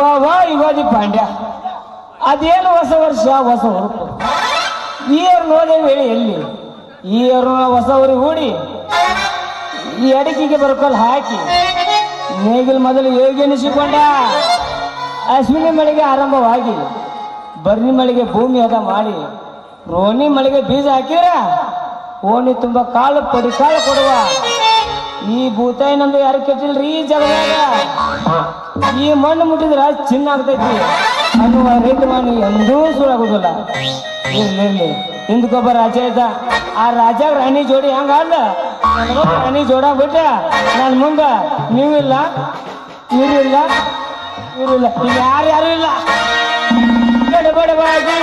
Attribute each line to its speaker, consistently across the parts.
Speaker 1: ವಾ ಯುಗಾದಿ ಪಾಂಡ್ಯ. ಅದೇನು ಹೊಸ ವರ್ಷ? ಹೊಸ ಹುರುಪು ಈ ವೇಳೆ ಎಲ್ಲಿ. ಈ ಅವ್ರನ್ನ ಹೊಸ ಊರಿಗೆ ಹೂಡಿ. ಈ ಅಡಿಕೆಗೆ ಬರ್ಕೊಲ್ ಹಾಕಿ. ನೇಗಿಲ್ ಮೊದಲು ಯೋಗಿ ಎನಿಸಿಕೊಂಡ. ಅಶ್ವಿನಿ ಮಳಿಗೆ ಆರಂಭವಾಗಿ. ಬರ್ನಿ ಮಳಿಗೆ ಭೂಮಿ ಅದ ಮಾಡಿ. ರೋನಿ ಮಳೆಗೆ ಬೀಜ ಹಾಕಿರ. ಓಣಿ ತುಂಬ ಕಾಲು ಪಡಿ, ಕಾಳು ಕೊಡುವ. ಈ ಭೂತಾಯಿನಂದು ಯಾರು ಕೆಟ್ಟಿಲ್ರಿ ಈ ಜಗದಾಗ ಈ ಮಣ್ಣು ಮುಟ್ಟಿದ್ರ ಚಿನ್ನ ಆಗ್ತೈತಿ ಅನ್ನುವ ರೈತ ಮಣ್ಣು ಎಂದೂ ಸುಳಾಗುದಿಲ್ಲ ಇರ್ಲಿ ಹಿಂದಕ್ಕೊಬ್ಬ ರಾಜ ಇದ್ದ. ಆ ರಾಜ ರಾಣಿ ಜೋಡಿ ಹಂಗ ಅಲ್ಲ ರಾಣಿ ಜೋಡ ಬಿಟ್ಟ. ನಾನು ಮುಂದ ನೀವಿಲ್ಲ ಇವ್ರಿಲ್ಲ ಇವ್ರಿಲ್ಲ ಯಾರು ಯಾರು ಇಲ್ಲ? ಬಡ ಬಡ ಹುಡುಗಿ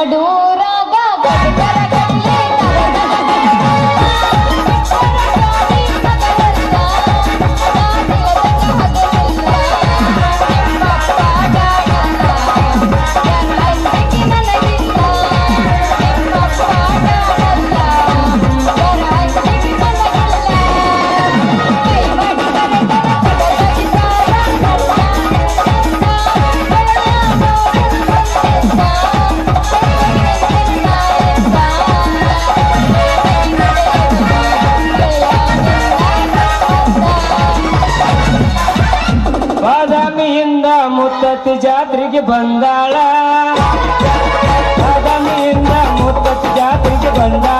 Speaker 2: ನಡೂರಾಗ
Speaker 1: ಮುತ್ತತ್ತಿ ಜಾತ್ರೆಗೆ ಬಂದಾಳ ಬಾದಾಮಿಯಿಂದ ಮುತ್ತತ್ತಿ ಜಾತ್ರೆಗೆ ಬಂದಾಳ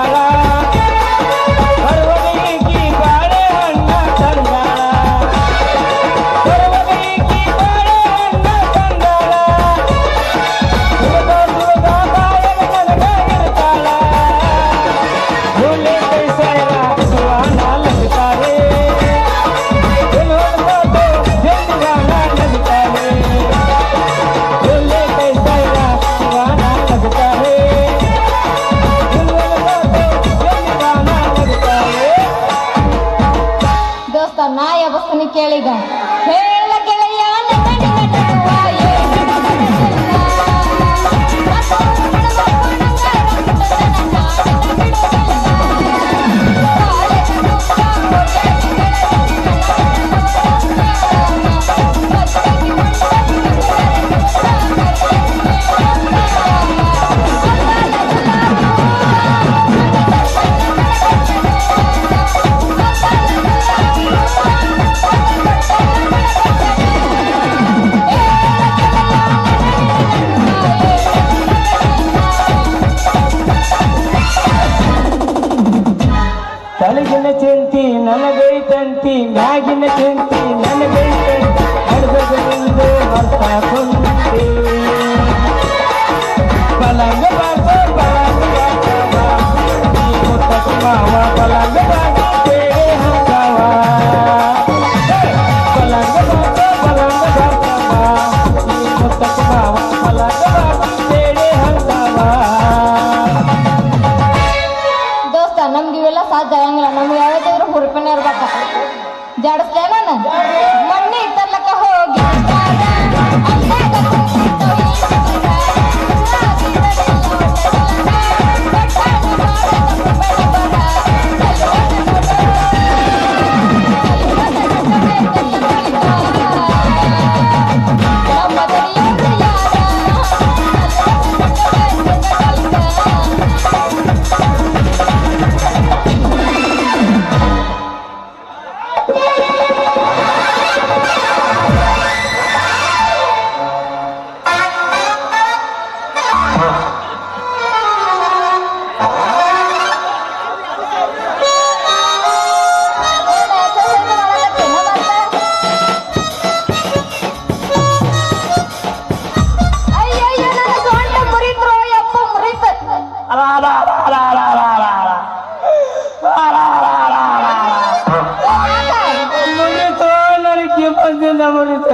Speaker 2: ದೀಪದಿಂದ ಮುರಿತ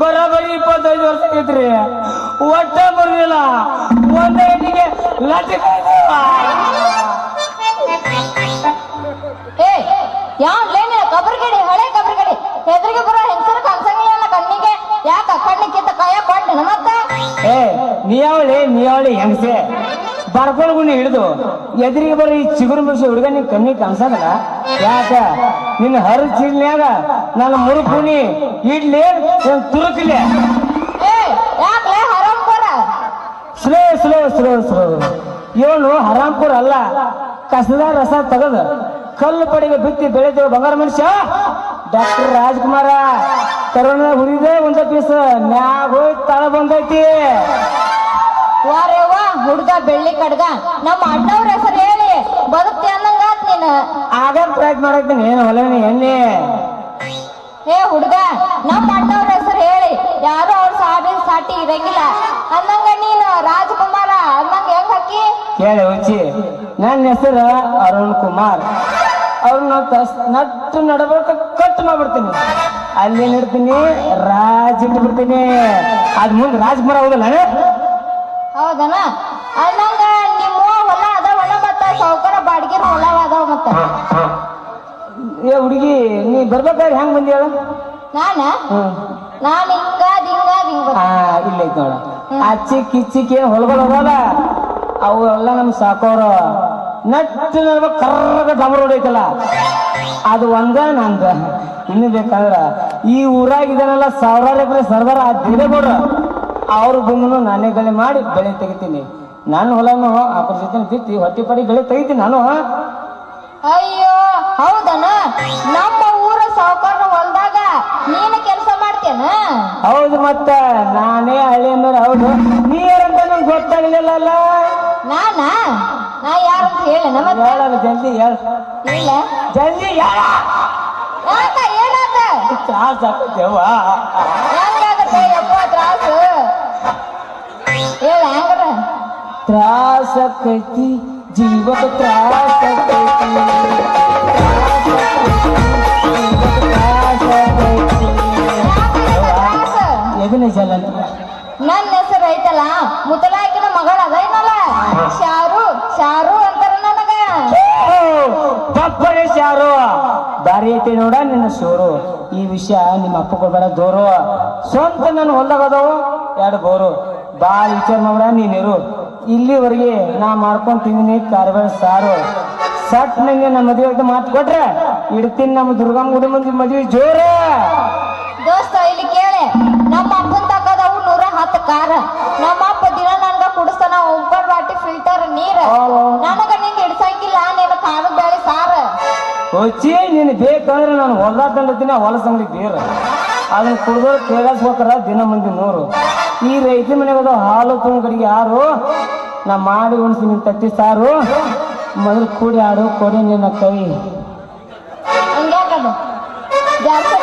Speaker 1: ಬರೋಬರಿ ಇಪ್ಪತ್ತೈದು ವರ್ಷ ಐತ್ರಿ ಒಟ್ಟ ಬರಲಿಲ್ಲ ಒಂದೇ ಹೆಣ್ಣಿಗೆ
Speaker 2: ಲಟ್ಟಿ ಯಾವ್ಲೇನ ಕಬ್ರಗಡಿ, ಹಳೆ ಕಬ್ರಗಡಿ. ಹೆದರಿಗೆ ಬರೋ ಹೆಂಗಸರು ಕನ್ಸಂಗಿಲ್ಲ ಕಣ್ಣಿಗೆ. ಯಾಕ ಕಣ್ಣಿಗೆ ಕಿತ್ತ ಕಾಯ ಬಂಡ ಮತ್ತ
Speaker 1: ಏ ನೀಯಾವಳಿ ನೀಯಾವಳಿ ಹೆಂಗಸೆ? ಬರ್ಕೊಂಡು ಗುಣಿ ಹಿಡಿದು ಎದುರಿಗೆ ಬರೋ ಈ ಚಿಗುರು ಮಿರ್ಸಿ ಹುಡುಗ ನಿನ್ ಕಣ್ಣಿಗೆ ಕಾಣಿಸಲ್ಲ ಯಾಕ? ನಿನ್ನ ಹರ ಚೀಲ್ನ್ಯಾಗ ನನ್ನ ಮುರುಕುನಿ ಇಡ್ಲಿ ತುರುಕಿಲೆ ಸ್ಲೋ ಸ್ಲೋ ಸ್ಲೋ ಸ್ಲೋ. ಇವನು ಹರಾಂಪುರ ಅಲ್ಲ. ಕಸದ ರಸ ತಗದು ಕಲ್ಲು ಪಡೆಗೆ ಬಿತ್ತಿ ಬೆಳೆದ ಬಂಗಾರ ಮನುಷ್ಯ. ಡಾಕ್ಟರ್ ರಾಜ್ಕುಮಾರ ಕರೋನ ಹುರಿದೆ ಒಂದ ಪೀಸ್ ಮ್ಯಾಗ ಹೋಗಿ ತಳ ಬಂದೈತಿ.
Speaker 2: ವಾರೇ ವಾ ಹುಡ್ಗ ಬೆಳ್ಳಿ ಕಡ್ಗ. ನಮ್ಮ ಅಣ್ಣವ್ರ ಹೆಸರು ಹೇಳಿ ಬದುಕ್ತಿ ಅನ್ನಂಗಾತ್ ನೀನು.
Speaker 1: ಆಗ ಪ್ರಯತ್ನ ಮಾಡತ್ತೀನಿ ಏನು ಹೊಲನಿ ಎಣ್ಣೆ.
Speaker 2: ಏ ಹುಡ್ಗ ನಮ್ಮ ಅಣ್ಣವ್ರ ಹೆಸರು ಹೇಳಿ ಯಾರು ಅವ್ರ ಸಾಬಿನ ಸಾಟಿ ಇರಂಗಿಲ್ಲ. ಅನ್ನಂಗ ನೀನು ರಾಜ್ಕುಮಾರ ಅನ್ನಂಗ ಹೆಂಗ್ ಹಾಕಿ
Speaker 1: ಹೇಳಿ ಹುಚ್ಚಿ. ನನ್ನ ಹೆಸರು ಅರುಣ್ ಕುಮಾರ್. ಅವ್ರನ್ನ ನಟ್ಟು ನಡಬರ್ಕ ಕಟ್ ಮಾಡ್ಬಿಡ್ತೀನಿ. ಅಲ್ಲಿ ನಿಡ್ತೀನಿ ರಾಜ್ ಇಟ್ಬಿಡ್ತೀನಿ. ಅದ್ ಮುಂದೆ ರಾಜ್ಕುಮಾರ್ ಹೋಗಲ್ಲ
Speaker 2: ಹೌದನ? ಅನ್ನಂಗ ನಿಮ್ಮ ಹೊಲ ಅದಾವಣ್ಣ ಮತ್ತ ಸಾವುಕಾರ ಬಾಡಿಗೆ ಹೊಲ ಅದಾವ ಮತ್ತ.
Speaker 1: ಏ ಹುಡುಗಿ ನೀ ಬರ್ಬೇಕಾದ್ರೆ ಹೆಂಗ್ ಬಂದಿ ಹೇಳ?
Speaker 2: ನಾನ?
Speaker 1: ಹ್ಮ್
Speaker 2: ನಾನ್ ಹಿಂಗ ಹಿಂಗ ಹಿಂಗ.
Speaker 1: ಇಲ್ಲ ಐತ್ ನೋಡ. ಅಚ್ಚಿಕ್ ಇಚ್ಚಿಕ್ ಏನ್ ಹೊಲಗಳು ಹೋಗಲ್ಲ ಅವು ಎಲ್ಲ ನಮ್ ಸಾಕೋರು. ನಟ್ಟು ನಡ್ಬೇಕು ಕರ್ರಗ ಡಬರ್ ಹೊಡೈತಲ್ಲ ಅದು ಒಂದ ನಂದ. ಇನ್ನು ಬೇಕಂದ್ರ ಈ ಊರಾಗ ಇದನ್ನೆಲ್ಲ ಸಾವಿರಾರು ಎಕರೆ ಸರ್ದಾರ ಆ ದಿನಗೌಡ ಅವ್ರ ಬಂದನು ನಾನೇ ಗಳೆ ಮಾಡಿ ಬೆಳೆ ತೆಗಿತೀನಿ. ನನ್ನ ಹೊಲನು ಅದ್ರ ಜೊತೆ ಬಿತ್ತಿ ಹೊಟ್ಟೆ ಪಡಿ ಬೆಳೆ ತೆಗಿತೀನಿ ನಾನು
Speaker 2: ಅಯ್ಯೋ ಹೌದನ? ನಮ್ಮ ಊರ ಸಾವುಕಾರ ಹೊಲ್ದಾಗ ನೀನು ಕೆಲಸ ಮಾಡ್ತೇನ?
Speaker 1: ಹೌದು ಮತ್ತ ನಾನೇ ಹಳ್ಳಿ ಅಂದ್ರೆ ಹೌದು. ನೀ ಯಾರಂತ ನಂಗೆ ಗೊತ್ತಾಗಲಿಲ್ಲ
Speaker 2: ನಾನ? ನಾ ಮತ್ತ
Speaker 1: ಹೇಳಲ್ಲ ಜಲ್ದಿ ಹೇಳ.
Speaker 2: ಇಲ್ಲ.
Speaker 1: ಜಲ್ದಿ ಹೇಳ.
Speaker 2: ಯಾಕ ಏನಾತ?
Speaker 1: ತ್ರಾಸ ಆಗ್ತೈತೆವ್ವ
Speaker 2: ಹೆಂಗಾಗತ್ತೆ ಯಪ್ಪ ತ್ರಾಸು? ಹೇಳ
Speaker 1: ತ್ರಾಸ ಜೀವಕ್ಕೆ ತ್ರಾಸ
Speaker 2: ತ್ರಾಸ
Speaker 1: ಐತಿ ನೋಡ ನಿನ್ನ ಶೋರು ಈ ವಿಷಯ ನಿಮ್ಮ ಅಪ್ಪಗಳು ಕೊಡ್ಬೇಡ ದೋರು ಸ್ವಂತ ನನ್ನ ಹೊಲ್ದಾಗದವು, ಎರಡು ಬೋರು. ಬಾಳ ವಿಚಾರ ನೋಡ ನೀನಿರು ಇಲ್ಲಿವರೆಗೆ ನಾ ಮಾಡ್ಕೊಂಡ್ ತಿಂದಿನಿ, ಕಾರ್ಬಾರ ಸಾರು. ಸಟ್ ನಂಗೆ ನಮ್ಮ ಮದುವೆ ಮಾತು ಕೊಟ್ರೆ, ಇಡ್ತೀನಿ ನಮ್ಮ ದುರ್ಗಮ್ಮ ಗುಡಿ ಮಂದಿ ಮದುವೆ ಜೋರ. ಹೊಚ್ಚಿ ನೀನು ಬೇಕಂದ್ರೆ ನಾನು ಹೊಲದಲ್ಲಿ ದಿನ ಹೊಲಸ ಅಂಗಡಿ ಬೇರೆ. ಅದನ್ನ ಕುಡಿದು ಕೇಳಿಸ್ಬೇಕಾರ ದಿನ ಮಂದಿ ನೂರು. ಈ ರೈತ ಮನೆಗೆ ಹಾಲು ತುಂಬ ಕಡೆಗೆ ಯಾರು? ನಾ ಮಾಡಿ ಉಣಿಸಿ ನಿನ್ ತತ್ತಿ ಸಾರು. ಮೊದಲು ಕೂಡಿ ಆಡು ಕೊಡಿ ನಿನ್ನ ಕೈ.
Speaker 3: ಹಂಗ ಜಾಸ್ತಿ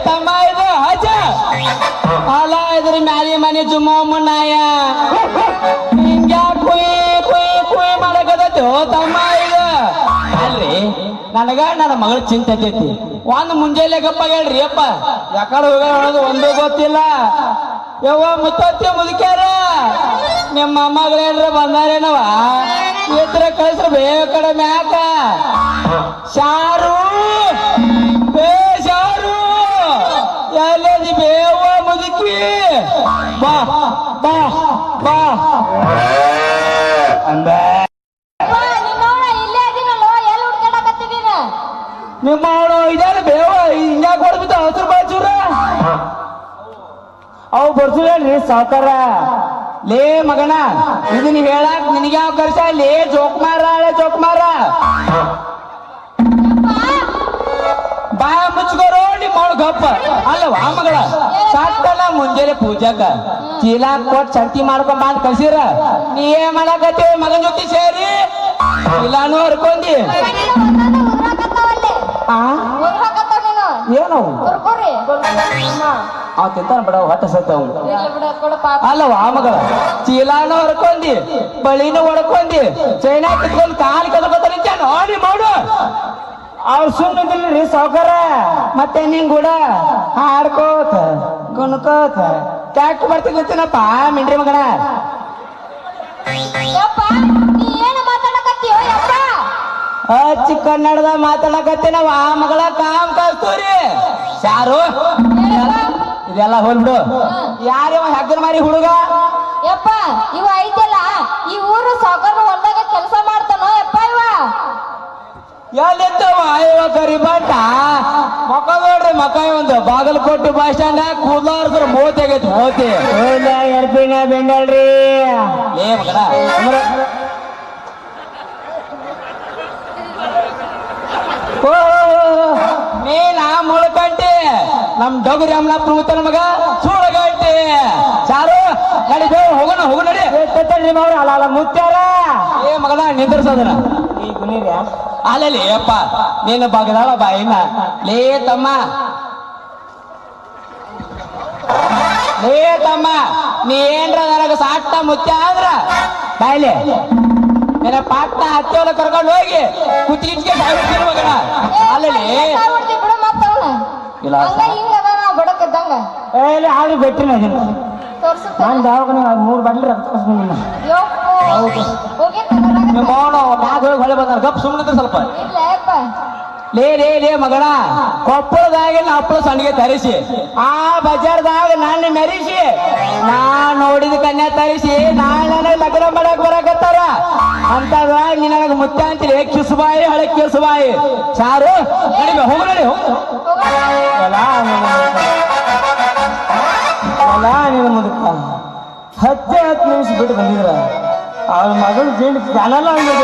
Speaker 3: ತಮ್ಮ ಇದು ಹಜ. ಅಲ್ಲ ಇದ್ರ ಮ್ಯಾಲಿ ಮನೆ ಜುಮ್ಮಮ್ಮಣ್ಣಯ್ಯ ಹಿಂಗ ಕುಯ್ ಕುಯ್ ಕುಯ್ ಓ ತಮ್ಮ ಇದು ಅಲ್ರಿ, ನನಗ ನನ್ನ ಮಗಳ ಚಿಂತೆ ಐತಿ ಒಂದ್ ಮುಂಜಾನೆ ಗಪ್ಪ ಹೇಳ್ರಿ ಅಪ್ಪ ಯಾಕಡೆ ಹೋಗ ಅನ್ನೋದು ಒಂದು ಗೊತ್ತಿಲ್ಲ. ಯವ್ವ, ಮುತ್ತತ್ತಿ ಮುದುಕ್ಯಾರ. ನಿಮ್ಮ ಮೊಮ್ಮಗಳೇನ್ರ ಬಂದಾರೇನವ ಇದ್ರ ಕಳಿಸ್ರ ಬೇಗ ಕಡೆ ಮ್ಯಾಕ? ಶಾರು ಅಂದ? ನಿಮ್ಮ ಅವಳು ಇದಾರೆ ಬೇವ? ಹಿಂಗ್ಯಾಕ ಹೊಡ್ಬಿಟ್ಟು ಹಸಿರು ಬಾಚೂರ ಅವು ಸಾವುಕಾರ. ಲೇ ಮಗನ ಇದನ್ನ ಹೇಳಕ್ ನಿನಗೆ ಯಾವ ಕರ್ಸ? ಲೇ ಜೋಕ್ಮಾರ ಹಳೆ ಜೋಕ್ಮಾರ ಬಾ ಮುಚ್ಕೋರೋ ನಿಮ್ಮ ಅವಳು ಗಪ್ಪ. ಅಲ್ಲವಾ ಮಗಳ? ಸಾಕಲ್ಲ ಮುಂಜಾನೆ ಪೂಜಾಕ. ಚೀಲ ಕೊಟ್ಟು ಚಂಟಿ ಮಾಡ್ಕೊಂಡ್ ಬಂದ್ ಕಳ್ಸಿರ ನೀ ಏನ್ ಮಾಡಕತ್ತಿ ಮಗನ ಜೊತೆ ಸೇರಿ? ಚೀಲಾನು ಹರ್ಕೊಂಡಿ. ಆ?
Speaker 2: ಕುರ್ಕುರಿ.
Speaker 3: ಅವ್ ತಿಂತಾನ ಬಿಡ, ಹೊಟ್ಟ ಸತ್ತವ್
Speaker 2: ಅಲ್ಲವ.
Speaker 3: ಅಲ್ಲವಾ ಮಗಳ. ಚೀಲಾನು ಹೊಡ್ಕೊಂಡಿ ಬಳಿನೂ ಹೊಡ್ಕೊಂಡಿ, ಚೈನಾ ಕಿತ್ಕೊಂಡು ಕಾಲ್ ನಿಂತ ನೋಡಿ ಮಾಡು. ಅವ್ರು ರೀ ಸಾವುಕಾರ. ಮತ್ತೆ ನಿಂಗ್ ಕೂಡ ಹಾಡ್ಕೋತ, ಗುಣ್ಕೋತ. ಟ್ಯಾಕ್ಟ್ ಗೊತ್ತೇನಪ್ಪ ಮಿಂಡ್ರಿ
Speaker 2: ಮಗಳ?
Speaker 3: ಅಚ್ಚಿ ಕನ್ನಡದ ಮಾತಾಡಕತ್ತೇನವ ಆ ಮಗಳ ಕಾಮ್ ಕಸ್ತೂರಿ ಯಾರು? ಇದೆಲ್ಲ ಹೋಲ್ಬಿಡು ಯಾರವ ಹೆಗ್ಗನ ಮಾರಿ ಹುಡುಗ?
Speaker 2: ಯಪ್ಪ ಇವ ಐತಲ್ಲ ಈ ಊರು ಸಾಕರ್ ಹೊಲ್ದಾಗ ಕೆಲಸ ಮಾಡ್ತಾನೋ ಇವ
Speaker 3: ಎಲ್ಲಿದ್ದವ ಇವ ಕರಿ ಬಂಟ? ಮಕ್ಕ ನೋಡ್ರಿ ಮಕಾಯಿ ಒಂದು ಬಾಗಲಕೋಟೆ ಬಸ್ ಸ್ಟ್ಯಾಂಡ್ ಕೂದಲಾರ್ದ್ರ ಮೋತಿ ಆಗೈತಿ ಮೋತಿ. ಎರ್ಪಿನ ಬೆಂಡಲ್ರಿ ಏ ಮಗನ. ಮೇನ ಮುಳ್ಕಂಟಿ. ನಮ್ ಡೊಗರಿ ಅಮ್ಮನಪ್ಪ ಮುತ್ತನ ಮಗ ಸುಳಗಂಟಿ. ಸಾರು ನಡಿ ಹೋಗೋಣ ಹೋಗೋಣ ಹೋಗು ನಡಿ ಅಲ್ಲ ಅಲ್ಲ ಮುತ್ಯಾರ ಏ ಮಗನ ನಿಂದ್ರಸೋದನ. ಈ ಗುಣಿರ್ಯಾ ಅಲ್ಲಲ್ಲಿ ಅಪ್ಪ ನೀನು ಬಗದಾಳ ಬಾಯಿನ ಲೇ ತಮ್ಮ. ಲೇ ತಮ್ಮ ನೀ ಏನ್ರ ನನಗ ಸಾಟ ಮುತ್ಯ ಆದ್ರ? ಬಾಯ್ಲೆ ನಿನ್ನ ಪಾಟ್ನ ಕರ್ಕೊಂಡು ಹೋಗಿ ಕುತ್ತಿಗೆ ಸಾಯ್ಬಿಡ್ತೀನಿ ಮಗನ. ಅಲ್ಲಲ್ಲಿ. ಇಲ್ಲ. ಬೆಟ್ಟಿನ ನಾನು ದವಾಖಾನೆ ಮೂರು ಬಂದ್ರೆ ರಕ್ತ ನಿಮ್ಮ ಹೊಳೆ ಬಂದ ಗಪ್ ಸುಮ್ಮನೆ ಸ್ವಲ್ಪ. ಲೇ ಲೇ ಲೇ ಮಗಣ ಕೊಪ್ಪಳದಾಗ ಅಪ್ಪಳ ಸಣ್ಣಗೆ ತರಿಸಿ. ಆ ಬಜಾರ್ದಾಗ ನನ್ನ ಮೆರಿಸಿ. ನಾ ನೋಡಿದ ಕನ್ಯಾ ತರಿಸಿ. ನಾ ನನಗೆ ಲಗ್ನ ಮಾಡಕ್ ಬರಕತ್ತಾರ. ಅಂತ ನೀ ನನಗೆ ಮುತ್ತ ಅಂತೀರಿ. ಕಿಸುಬಾಯಿ ಹಳೆ ಕಿಸುಬಾಯಿ. ಸಾರು ನಡಿ ಹೋಗಿ ನಡಿ ಅಲ್ಲ ನಿನ್ನ ಮುದುಕ ಹತ್ತೆ ಹತ್ತು ನಿಮಿಷ ಬಿಟ್ಟು ಬಂದಿದ್ರ. ಅವ್ರ ಮಗಳು ಜೀಡ್ ಜನಲ್ಲ ಹಂಗೆ